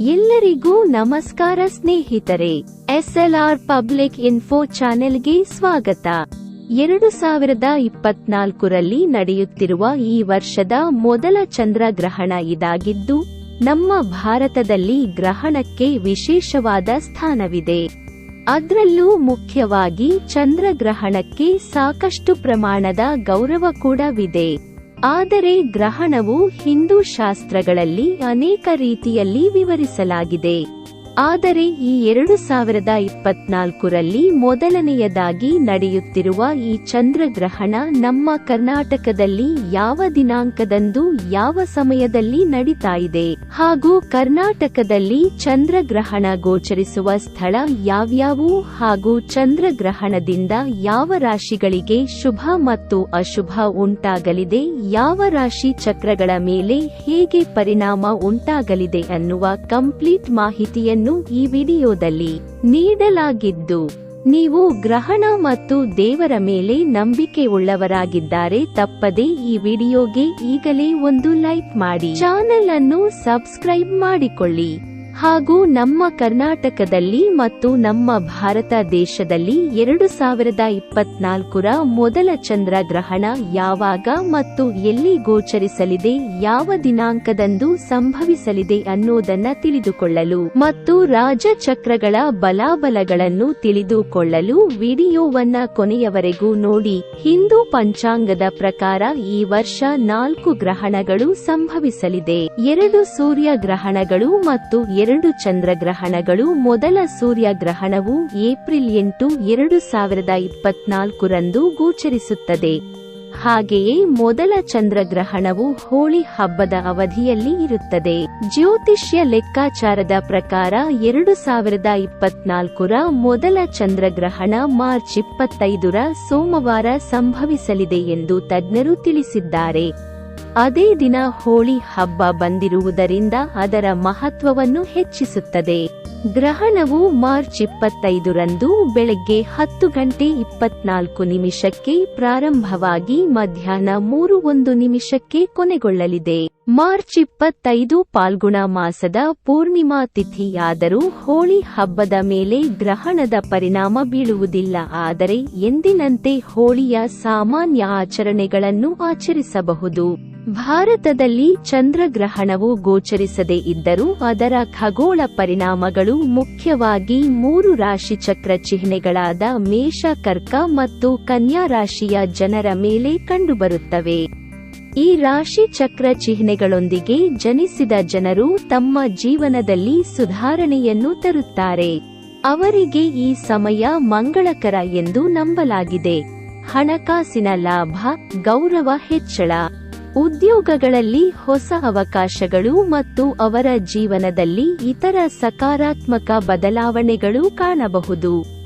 ಎಲ್ಲರಿಗೂ ನಮಸ್ಕಾರ ಸ್ನೇಹಿತರೆ, ಎಸ್ಎಲ್ಆರ್ ಪಬ್ಲಿಕ್ ಇನ್ಫೋ ಚಾನೆಲ್ಗೆ ಸ್ವಾಗತ. ಎರಡು ಸಾವಿರದ ಇಪ್ಪತ್ನಾಲ್ಕರಲ್ಲಿ ನಡೆಯುತ್ತಿರುವ ಈ ವರ್ಷದ ಮೊದಲ ಚಂದ್ರಗ್ರಹಣ ಇದಾಗಿದ್ದು, ನಮ್ಮ ಭಾರತದಲ್ಲಿ ಗ್ರಹಣಕ್ಕೆ ವಿಶೇಷವಾದ ಸ್ಥಾನವಿದೆ. ಅದ್ರಲ್ಲೂ ಮುಖ್ಯವಾಗಿ ಚಂದ್ರಗ್ರಹಣಕ್ಕೆ ಸಾಕಷ್ಟು ಪ್ರಮಾಣದ ಗೌರವ ಕೂಡವಿದೆ. ಆದರೆ ಗ್ರಹಣವು ಹಿಂದೂ ಶಾಸ್ತ್ರಗಳಲ್ಲಿ ಅನೇಕ ರೀತಿಯಲ್ಲಿ ವಿವರಿಸಲಾಗಿದೆ. ಆದರೆ ಈ ಎರಡು ಸಾವಿರದ ಇಪ್ಪತ್ನಾಲ್ಕರಲ್ಲಿ ಮೊದಲನೆಯದಾಗಿ ನಡೆಯುತ್ತಿರುವ ಈ ಚಂದ್ರಗ್ರಹಣ ನಮ್ಮ ಕರ್ನಾಟಕದಲ್ಲಿ ಯಾವ ದಿನಾಂಕದಂದು ಯಾವ ಸಮಯದಲ್ಲಿ ನಡೀತಾ ಇದೆ ಹಾಗೂ ಕರ್ನಾಟಕದಲ್ಲಿ ಚಂದ್ರಗ್ರಹಣ ಗೋಚರಿಸುವ ಸ್ಥಳ ಯಾವ್ಯಾವು ಹಾಗೂ ಚಂದ್ರಗ್ರಹಣದಿಂದ ಯಾವ ರಾಶಿಗಳಿಗೆ ಶುಭ ಮತ್ತು ಅಶುಭ ಉಂಟಾಗಲಿದೆ, ಯಾವ ರಾಶಿ ಚಕ್ರಗಳ ಮೇಲೆ ಹೇಗೆ ಪರಿಣಾಮ ಉಂಟಾಗಲಿದೆ ಅನ್ನುವ ಕಂಪ್ಲೀಟ್ ಮಾಹಿತಿಯನ್ನು ಈ ವಿಡಿಯೋದಲ್ಲಿ ನೀಡಲಾಗಿದ್ದು, ನೀವು ಗ್ರಹಣ ಮತ್ತು ದೇವರ ಮೇಲೆ ನಂಬಿಕೆ ಉಳ್ಳವರಾಗಿದ್ದಾರೆ ತಪ್ಪದೆ ಈ ವಿಡಿಯೋಗೆ ಈಗಲೇ ಒಂದು ಲೈಕ್ ಮಾಡಿ. ಚಾನೆಲ್ ಅನ್ನು ಸಬ್ಸ್ಕ್ರೈಬ್ ಮಾಡಿಕೊಳ್ಳಿ. ಹಾಗೂ ನಮ್ಮ ಕರ್ನಾಟಕದಲ್ಲಿ ಮತ್ತು ನಮ್ಮ ಭಾರತ ದೇಶದಲ್ಲಿ ಎರಡು ಸಾವಿರದ ಇಪ್ಪತ್ನಾಲ್ಕರ ಮೊದಲ ಚಂದ್ರಗ್ರಹಣ ಯಾವಾಗ ಮತ್ತು ಎಲ್ಲಿ ಗೋಚರಿಸಲಿದೆ, ಯಾವ ದಿನಾಂಕದಂದು ಸಂಭವಿಸಲಿದೆ ಅನ್ನೋದನ್ನ ತಿಳಿದುಕೊಳ್ಳಲು ಮತ್ತು ರಾಜಚಕ್ರಗಳ ಬಲಾಬಲಗಳನ್ನು ತಿಳಿದುಕೊಳ್ಳಲು ವಿಡಿಯೋವನ್ನ ಕೊನೆಯವರೆಗೂ ನೋಡಿ. ಹಿಂದೂ ಪಂಚಾಂಗದ ಪ್ರಕಾರ ಈ ವರ್ಷ ನಾಲ್ಕು ಗ್ರಹಣಗಳು ಸಂಭವಿಸಲಿದೆ. ಎರಡು ಸೂರ್ಯ ಗ್ರಹಣಗಳು ಮತ್ತು ಎರಡು ಚಂದ್ರಗ್ರಹಣಗಳು ಮೊದಲ ಸೂರ್ಯಗ್ರಹಣವು ಏಪ್ರಿಲ್ ಎಂಟು, ಎರಡು ಸಾವಿರದ ಇಪ್ಪತ್ನಾಲ್ಕರಂದು ಗೋಚರಿಸುತ್ತದೆ. ಹಾಗೆಯೇ ಮೊದಲ ಚಂದ್ರಗ್ರಹಣವು ಹೋಳಿ ಹಬ್ಬದ ಅವಧಿಯಲ್ಲಿ ಇರುತ್ತದೆ. ಜ್ಯೋತಿಷ್ಯ ಲೆಕ್ಕಾಚಾರದ ಪ್ರಕಾರ ಎರಡು ಸಾವಿರದ ಇಪ್ಪತ್ನಾಲ್ಕರ ಮೊದಲ ಚಂದ್ರಗ್ರಹಣ ಮಾರ್ಚ್ ಇಪ್ಪತ್ತೈದರ ಸೋಮವಾರ ಸಂಭವಿಸಲಿದೆ ಎಂದು ತಜ್ಞರು ತಿಳಿಸಿದ್ದಾರೆ. ಅದೇ ದಿನ ಹೋಳಿ ಹಬ್ಬ ಬಂದಿರುವುದರಿಂದ ಅದರ ಮಹತ್ವವನ್ನು ಹೆಚ್ಚಿಸುತ್ತದೆ. ಗ್ರಹಣವು ಮಾರ್ಚ್ ಇಪ್ಪತ್ತೈದರಂದು ಬೆಳಗ್ಗೆ ಹತ್ತು ಗಂಟೆ ಇಪ್ಪತ್ನಾಲ್ಕು ನಿಮಿಷಕ್ಕೆ ಪ್ರಾರಂಭವಾಗಿ ಮಧ್ಯಾಹ್ನ ಮೂರು ಒಂದು ನಿಮಿಷಕ್ಕೆ ಕೊನೆಗೊಳ್ಳಲಿದೆ. ಮಾರ್ಚ್ ಇಪ್ಪತ್ತೈದು ಪಾಲ್ಗುಣ ಮಾಸದ ಪೂರ್ಣಿಮಾ ತಿಥಿಯಾದರೂ ಹೋಳಿ ಹಬ್ಬದ ಮೇಲೆ ಗ್ರಹಣದ ಪರಿಣಾಮ ಬೀಳುವುದಿಲ್ಲ. ಆದರೆ ಎಂದಿನಂತೆ ಹೋಳಿಯ ಸಾಮಾನ್ಯ ಆಚರಣೆಗಳನ್ನು ಆಚರಿಸಬಹುದು. ಭಾರತದಲ್ಲಿ ಚಂದ್ರಗ್ರಹಣವು ಗೋಚರಿಸದೇ ಇದ್ದರೂ ಅದರ ಖಗೋಳ ಪರಿಣಾಮಗಳು ಮುಖ್ಯವಾಗಿ ಮೂರು ರಾಶಿಚಕ್ರ ಚಿಹ್ನೆಗಳಾದ ಮೇಷ ಕರ್ಕ ಮತ್ತು ಕನ್ಯಾ ರಾಶಿಯ ಜನರ ಮೇಲೆ ಕಂಡುಬರುತ್ತವೆ. ಈ ರಾಶಿ ಚಕ್ರ ಚಿಹ್ನೆಗಳೊಂದಿಗೆ ಜನಿಸಿದ ಜನರು ತಮ್ಮ ಜೀವನದಲ್ಲಿ ಸುಧಾರಣೆಯನ್ನು ತರುತ್ತಾರೆ. ಅವರಿಗೆ ಈ ಸಮಯ ಮಂಗಳಕರ ಎಂದು ನಂಬಲಾಗಿದೆ. ಹಣಕಾಸಿನ ಲಾಭ, ಗೌರವ ಹೆಚ್ಚಳ. ಉದ್ಯೋಗಗಳಲ್ಲಿ ಹೊಸ ಅವಕಾಶಗಳು ಮತ್ತು ಅವರ ಜೀವನದಲ್ಲಿ ಇತರ ಸಕಾರಾತ್ಮಕ ಬದಲಾವಣೆಗಳು ಕಾಣಬಹುದು.